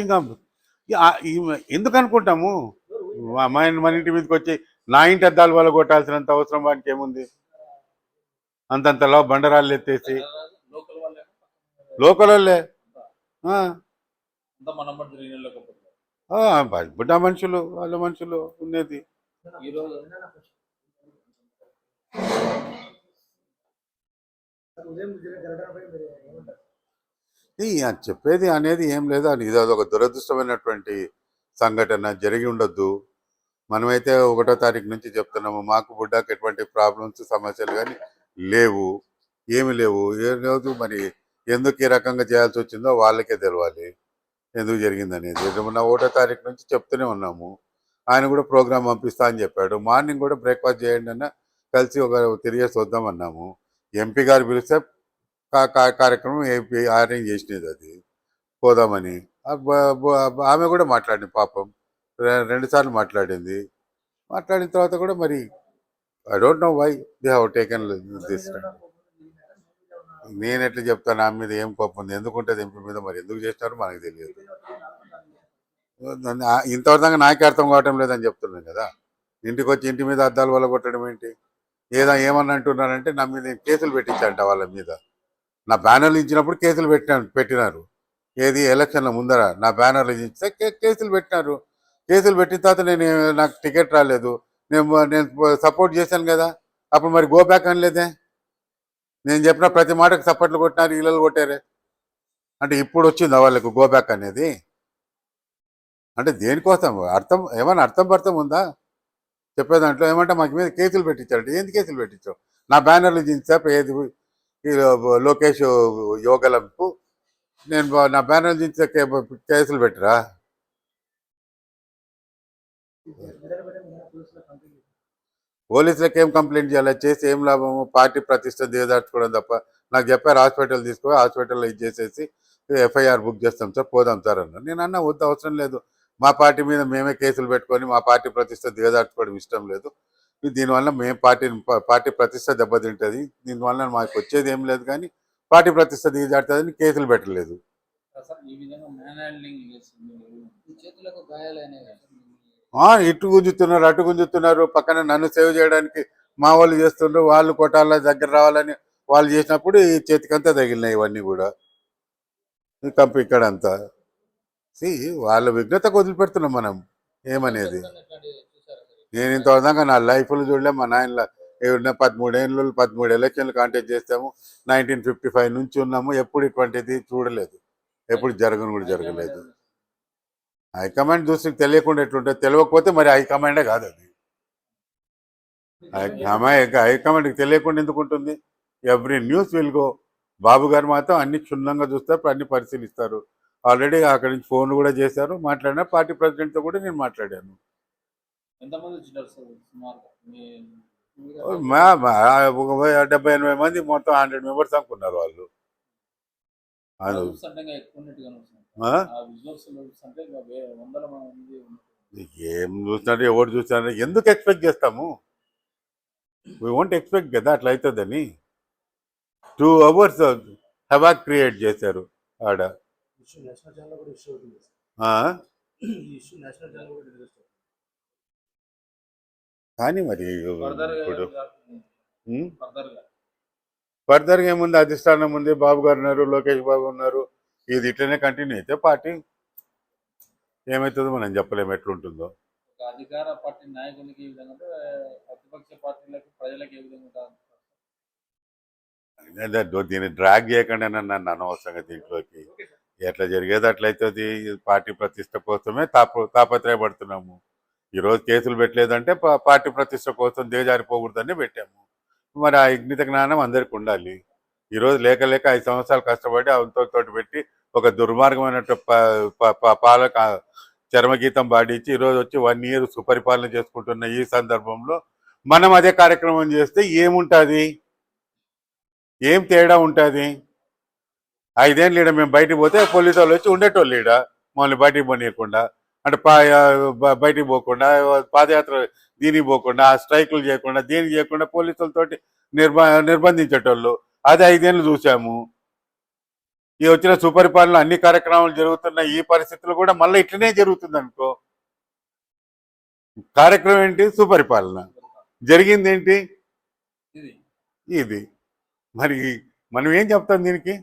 ఇంకా ఎందుకు అనుకుంటాము? మా- మన ఇంటి మీదకి వచ్చి నా ఇంటి అద్దాలు వల్ల కొట్టాల్సినంత అవసరం వానికి ఏముంది? అంతంతలో బండరాళ్ళు ఎత్తేసి. లోకల్ వాళ్ళే. ఆ, బుడ్డ మనుషులు వాళ్ళ మనుషులు ఉండేది. ఉదయం జరగడంపై మీరు ఏమంటారు ఈ ఆ చెప్పేది అనేది ఏం లేదు. అది ఇది ఒక దురదృష్టమైనటువంటి సంఘటన జరిగి ఉండొద్దు. మనమైతే ఒకటో తారీఖు నుంచి చెప్తున్నాము మాకు బుడ్డాకి ఎటువంటి ప్రాబ్లమ్స్ సమస్యలు కానీ లేవు. ఏమి లేవు. ఏ రోజు మరి ఎందుకు ఈ రకంగా చేయాల్సి వచ్చిందో వాళ్ళకే తెలవాలి. ఎందుకు జరిగింది అనేది. మొన్న ఒకటో తారీఖు నుంచి చెప్తూనే ఉన్నాము. ఆయన కూడా ప్రోగ్రామ్ పంపిస్తా అని చెప్పాడు. మార్నింగ్ కూడా బ్రేక్ఫాస్ట్ చేయండి అన్న కలిసి ఒక తిరిగేసి వద్దామన్నాము ఎంపీ గారు పిలిస్తే కార్యక్రమం అరేంజ్ చేసినది అది? పోదామని. ఆమె కూడా మాట్లాడింది పాపం. రెండుసార్లు రెండు సార్లు మాట్లాడింది. మాట్లాడిన తర్వాత కూడా మరి I don't know why they have taken this నేను ఎట్లా చెప్తాను ఆమె మీద ఏం కోపం ఉంది? ఎందుకుంటుంది ఎంపీ మీద మరి ఎందుకు చేసినారో మనకు తెలియదు. ఇంతవరకు నాకే అర్థం కావటం లేదని చెప్తున్నాను కదా. ఇంటికి వచ్చి ఇంటి మీద అద్దాలు వల్ల కొట్టడం ఏంటి? ఏదో ఏమని అంటున్నారంటే నా మీద కేసులు పెట్టించంట వాళ్ళ మీద. నా బ్యానర్లు ఇచ్చినప్పుడు కేసులు పెట్టిన పెట్టినారు. ఏది ఎలక్షన్ల ముందర నా బ్యానర్లు ఇస్తే కేసులు పెట్టినారు. కేసులు పెట్టిన తర్వాత నేను నాకు టికెట్ రాలేదు. నేను నేను సపోర్ట్ చేశాను కదా. అప్పుడు మరి గో బ్యాక్ అనలేదే? నేను చెప్పిన ప్రతి మాటకు సపోర్ట్లు కొట్టినారు ఇళ్ళలు కొట్టారే? అంటే ఇప్పుడు వచ్చిందా వాళ్ళకు గో బ్యాక్ అనేది? అంటే దేనికోసం? అర్థం ఏమైనా అర్థం పర్థం ఉందా? చెప్పే దాంట్లో ఏమంటే మాకు మీద కేసులు పెట్టించారంటే ఏంది కేసులు పెట్టించావు? నా బ్యానర్లు దించాపు ఏది లోకేష్ యోగలంపు నేను నా బ్యానర్ నుంచి కేసులు పెట్టరా? పోలీసులకు ఏం కంప్లైంట్ చేయాలి? చేసి ఏం లాభము? పార్టీ ప్రతిష్ట దిగదార్చుకోవడం తప్ప నాకు చెప్పారు హాస్పిటల్ తీసుకో హాస్పిటల్లో ఇది చేసేసి ఎఫ్ఐఆర్ బుక్ చేస్తాం సార్ పోదాం సార్ అన్నారు. నేను అన్న వద్దు అవసరం లేదు. మా పార్టీ మీద మేమే కేసులు పెట్టుకొని మా పార్టీ ప్రతిష్ట దిగదార్చుకోవడం ఇష్టం లేదు. దీనివల్ల మేము పార్టీ పార్టీ ప్రతిష్ట దెబ్బతింటుంది. దీనివల్ల మాకు వచ్చేది ఏం లేదు కానీ పార్టీ ప్రతిష్ట దిగజారుతుందని కేసులు పెట్టలేదు. సార్ ఈ విధంగా మ్యాన్ హ్యాండ్లింగ్ చేస్తుంది ఈ చేతులకు గాయాలైనవి కదా. ఆ, ఇటు గుంజుతున్నారు అటు గుంజుతున్నారు. పక్కన నన్ను సేవ్ చేయడానికి మా వాళ్ళు చేస్తుండ్రు. వాళ్ళు కొట్టాల దగ్గర రావాలని వాళ్ళు చేసినప్పుడు ఈ చేతికంతా తగిలినాయి ఇవన్నీ కూడా. కంపు ఇక్కడ అంతా వాళ్ళ విఘ్నతకు వదిలిపెడుతున్నాం మనం. ఏమనేది? నేను ఇంతవరదాకా నా లైఫ్లో చూడలే మా నాయన ఏమన్నా పదమూడేళ్ళు పదమూడు ఎలక్షన్లు కాంటాక్ట్ చేస్తాము. నైన్టీన్ ఫిఫ్టీ ఫైవ్ నుంచి ఉన్నాము. ఎప్పుడు ఇటువంటిది చూడలేదు. ఎప్పుడు జరగను కూడా జరగలేదు. హైకమాండ్ చూసి తెలియకుండా ఎట్లుంటుంది తెలియకపోతే మరి హైకమాండే కాదు అది. హైకమాండ్ హైకమాండ్కి తెలియకుండా ఎందుకు ఉంటుంది? Every news will go. Babu garu మాత్రం అన్ని క్షుణ్ణంగా చూస్తారు అన్ని పరిశీలిస్తారు. ఆల్రెడీ అక్కడి నుంచి ఫోన్ కూడా చేశారు. మాట్లాడినా పార్టీ ప్రెసిడెంట్తో కూడా నేను మాట్లాడాను. ఎంతమంది వచ్చినారు సార్ సుమారుగా? మీ మా ఒక డెబ్బై ఎనభై మంది మొత్తం హండ్రెడ్ మెంబర్స్ అనుకున్నారు వాళ్ళు. చూస్తుంటే. ఏం చూస్తున్నారు ఎవరు చూస్తున్నారు ఎందుకు ఎక్స్పెక్ట్ చేస్తాము? వీ వోంట్ ఎక్స్పెక్ట్ కదా అట్లా అవుతుందని టూ అవర్స్ హవాక్ క్రియేట్ చేశారు ఆడ. ఇష్యూ నేషనల్ కానీ మరి ఫర్దర్గా ఇప్పుడు ఉం? ఫర్దర్గా ఫర్దర్గా ఏముంది? అధిష్టానం ఉంది బాబు గారు ఉన్నారు లోకేష్ బాబు ఉన్నారు. ఇది ఇట్లనే కంటిన్యూ అయితే పార్టీ ఏమవుతుందో మనం చెప్పలేము ఎట్లుంటుందో. ఒక అధికార పార్టీ నాయకులకి ఏ విధంగా అంటే ప్రతిపక్ష పార్టీలకు ప్రజలకు ఏ విధంగా ఉంటుంది? అదే దో- దీన్ని డ్రాగ్ చేయకుండా నన్ను అనవసరంగా దీంట్లోకి. ఎట్లా జరిగేది అట్లయితుంది పార్టీ ప్రతిష్ట కోసమే తాప తాపత్రయపడుతున్నాము. ఈరోజు కేసులు పెట్టలేదంటే పార్టీ ప్రతిష్ట కోసం దిగజారిపోకూడదని పెట్టాము. మరి ఆ ఇగ్నిత జ్ఞానం అందరికి ఉండాలి. ఈరోజు లేక లేక ఐదు సంవత్సరాలు కష్టపడి అవతలతో పెట్టి ఒక దుర్మార్గమైన పాలక చర్మగీతం పాడించి ఈరోజు వచ్చి వన్ ఇయర్ సుపరిపాలన చేసుకుంటున్న ఈ సందర్భంలో మనం అదే కార్యక్రమం చేస్తే ఏముంటుంది? ఏం తేడా ఉంటుంది? ఐదేళ్ళు ఈడ మేము బయటికి పోతే పోలీసు వాళ్ళు వచ్చి ఉండేటోళ్ళు ఈడ. మమ్మల్ని బయటికి పోనీయకుండా. అంటే బయటికి పోకుండా పాదయాత్ర దీనికి పోకుండా స్ట్రైకులు చేయకుండా దీనికి చేయకుండా పోలీసులతోటి నిర్బ నిర్బంధించేటోళ్ళు. అది ఐదేళ్ళు చూసాము ఈ వచ్చిన సుపరిపాలన అన్ని కార్యక్రమాలు జరుగుతున్న ఈ పరిస్థితులు కూడా మళ్ళీ ఇట్లనే జరుగుతుంది అనుకో కార్యక్రమం ఏంటి? సుపరిపాలన. జరిగింది ఏంటి ఇది. మరి మనం ఏం చెప్తాం దీనికి?